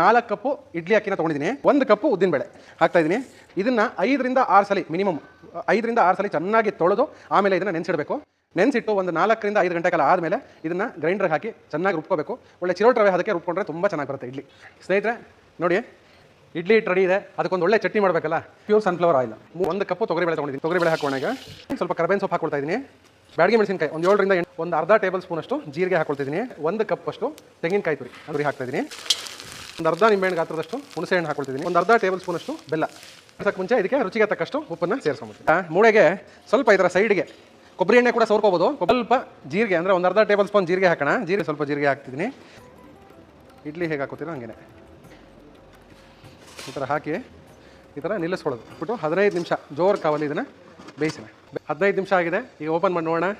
ನಾಲ್ಕು ಕಪ್ಪು ಇಡ್ಲಿ ಅಕ್ಕಿನ ತೊಗೊಂಡಿದ್ದೀನಿ. ಒಂದು ಕಪ್ಪು ಉದ್ದಿನಬೇಳೆ ಹಾಕ್ತಾ ಇದ್ದೀನಿ. ಇದನ್ನು ಐದರಿಂದ ಆರು ಸಲ ಮಿನಿಮಮ್ ಐದರಿಂದ ಆರು ಸಲ ಚೆನ್ನಾಗಿ ತೊಳೆದು ಆಮೇಲೆ ಇದನ್ನು ನೆನೆಸಿಡಬೇಕು. ನೆನೆಸಿಟ್ಟು ಒಂದು ನಾಲ್ಕರಿಂದ ಐದು ಗಂಟೆ ಕಾಲ ಆದಮೇಲೆ ಇದನ್ನು ಗ್ರೈಂಡ್ರಿಗೆ ಹಾಕಿ ಚೆನ್ನಾಗಿ ರುಬ್ಕೋಬೇಕು. ಒಳ್ಳೆ ಚಿರೋಟ್ ರವೆ ಅದಕ್ಕೆ ರುಬ್ಕೊಂಡ್ರೆ ತುಂಬ ಚೆನ್ನಾಗಿ ಬರುತ್ತೆ ಇಡ್ಲಿ. ಸ್ನೇಹಿತರೆ, ನೋಡಿ, ಇಡ್ಲಿ ಹಿಟ್ಟು ರೆಡಿ ಇದೆ. ಅದಕ್ಕೊಂದು ಒಳ್ಳೆ ಚಟ್ನಿ ಮಾಡಬೇಕಲ್ಲ? ಪ್ಯೂರ್ ಸನ್ಫ್ಲವರ್ ಆಯಿಲ್ ಒಂದು ಕಪ್ಪು ತೊಗರಿಬೇಳೆ ತೊಗೊಂಡಿದ್ದೀನಿ. ತೊಗರಿಬೇಳೆ ಹಾಕೋಣ ಈಗ. ಸ್ವಲ್ಪ ಕರಬೇನ್ ಸೊಪ್ಪು ಹಾಕೊಳ್ತಾ ಇದ್ದೀನಿ. ಬ್ಯಾಡಿಗೆ ಮೆಣಸಿನಕಾಯಿ, ಒಂದು ಏಳರಿಂದ ಒಂದು ಅರ್ಧ ಟೇಬಲ್ ಸ್ಪೂನ್ ಅಷ್ಟು ಜೀರಿಗೆ ಹಾಕೊಳ್ತಿದ್ದೀನಿ ಒಂದು ಕಪ್ಪಷ್ಟು ತೆಂಗಿನಕಾಯಿ ತುರಿ ತುರಿ ಹಾಕ್ತಾ ಇದ್ದೀನಿ. ಒಂದು ಅರ್ಧ ನಿಂಬೆಹಣ್ಣು ಗಾತ್ರದಷ್ಟು ಹುಣಸೆ ಹಣ್ಣು ಹಾಕೊಳ್ತಿದ್ದೀನಿ. ಒಂದು ಅರ್ಧ ಟೇಬಲ್ ಸ್ಪೂನ್ ಅಷ್ಟು ಬೆಲ್ಲ. ಅದಕ್ಕೆ ಮುಂಚೆ ಇದಕ್ಕೆ ರುಚಿಗೆ ತಕ್ಕಷ್ಟು ಉಪ್ಪನ್ನು ಸೇರಿಸ್ಕೊಂಬಿಟ್ಟು ಮೂಳೆಗೆ ಸ್ವಲ್ಪ ಇದರ ಸೈಡ್ಗೆ ಕೊಬ್ಬರಿ ಎಣ್ಣೆ ಕೂಡ ಸೋರ್ಕೋಬೋದು. ಸ್ವಲ್ಪ ಜೀರಿಗೆ ಅಂದರೆ ಒಂದು ಅರ್ಧ ಟೇಬಲ್ ಸ್ಪೂನ್ ಜೀರಿಗೆ ಹಾಕೋಣ. ಜೀರಿಗೆ ಸ್ವಲ್ಪ ಜೀರಿಗೆ ಹಾಕ್ತಿದ್ದೀನಿ. ಇಡ್ಲಿ ಹೇಗೆ ಹಾಕೋತೀರೋ ಹಂಗೆ ಈ ಥರ ಹಾಕಿ ಈ ಥರ ನಿಲ್ಲಿಸ್ಕೊಳ್ಳೋದು. ಬಿಟ್ಟು ಹದಿನೈದು ನಿಮಿಷ ಜೋರು ಕಾವಲ್ಲಿ ಇದನ್ನು ಬೇಯಿಸೋಣ. ಹದಿನೈದು ನಿಮಿಷ ಆಗಿದೆ. ಈಗ ಓಪನ್ ಮಾಡಿ ನೋಡೋಣ.